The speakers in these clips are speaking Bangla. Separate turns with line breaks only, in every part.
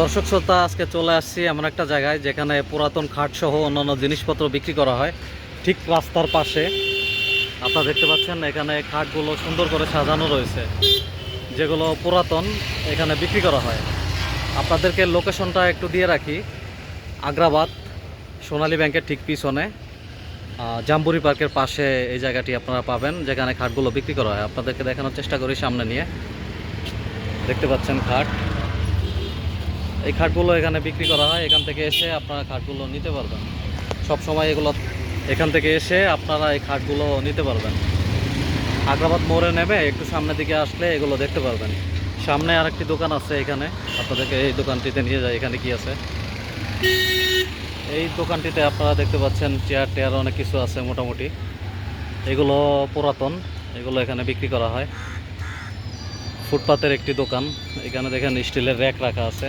দর্শক শ্রোতা, আজকে চলে আসছি এমন একটা জায়গায় যেখানে পুরাতন খাট সহ অন্যান্য জিনিসপত্র বিক্রি করা হয়। ঠিক রাস্তার পাশে। আপনারা দেখতে পাচ্ছেন এখানে খাটগুলো সুন্দর করে সাজানো রয়েছে, যেগুলো পুরাতন এখানে বিক্রি করা হয়। আপনাদেরকে লোকেশনটা একটু দিয়ে রাখি। আগ্রাবাদ, সোনালী ব্যাংকের ঠিক পিছনে। জাম্বুরি পার্কের পাশে এই জায়গাটি আপনারা পাবেন, যেখানে খাটগুলো বিক্রি করা হয়। আপনাদেরকে দেখানোর চেষ্টা করি সামনে নিয়ে। দেখতে পাচ্ছেন খাট। এই খাটগুলো এখানে বিক্রি করা হয়, এখান থেকে এসে আপনারা খাটগুলো নিতে পারবেন। সব সময় এগুলো এখান থেকে এসে আপনারা এই খাটগুলো নিতে পারবেন। আগ্রাবাদ মোড়ে নেমে একটু সামনের দিকে আসলে এগুলো দেখতে পারবেন। সামনে আরেকটি দোকান আছে এখানে, আপনাদেরকে এই দোকানটিতে নিয়ে যায় এখানে কি আছে? এই দোকানটিতে আপনারা দেখতে পাচ্ছেন চেয়ার টেয়ার অনেক কিছু আছে মোটামুটি। এগুলো পুরাতন, এগুলো এখানে বিক্রি করা হয়। ফুটপাতের একটি দোকান, এখানে দেখেন স্টিলের র্যাক রাখা আছে।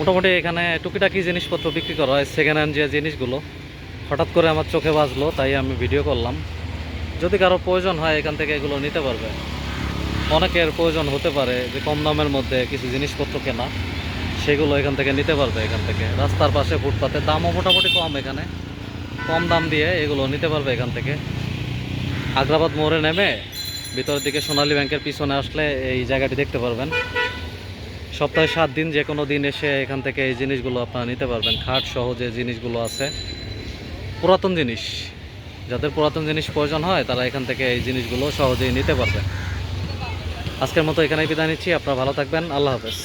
মোটামুটি এখানে টুকিটাকি জিনিসপত্র বিক্রি করা হয় সেকেন্ড হ্যান্ড যে জিনিসগুলো। হঠাৎ করে আমার চোখে বাজলো, তাই আমি ভিডিও করলাম। যদি কারও প্রয়োজন হয়, এখান থেকে এগুলো নিতে পারবে। অনেকের প্রয়োজন হতে পারে যে কম দামের মধ্যে কিছু জিনিসপত্র কেনা, সেগুলো এখান থেকে নিতে পারবে এখান থেকে। রাস্তার পাশে ফুটপাতে দামও মোটামুটি কম এখানে। কম দাম দিয়ে এগুলো নিতে পারবে এখান থেকে। আগ্রাবাদ মোড়ে নেমে ভিতরের দিকে সোনালী ব্যাংকের পিছনে আসলে এই জায়গাটি দেখতে পারবেন। সপ্তাহে সাত দিন যে কোনো দিন এসে এখান থেকে এই জিনিসগুলো আপনারা নিতে পারবেন। খাট সহ যে জিনিসগুলো আছে, পুরাতন জিনিস। যাদের পুরাতন জিনিস প্রয়োজন হয়, তারা এখান থেকে এই জিনিসগুলো সহজেই নিতে পারবে। আজকের মতো এখানেই বিদায় নিচ্ছি, আপনারা ভালো থাকবেন, আল্লাহ হাফেজ।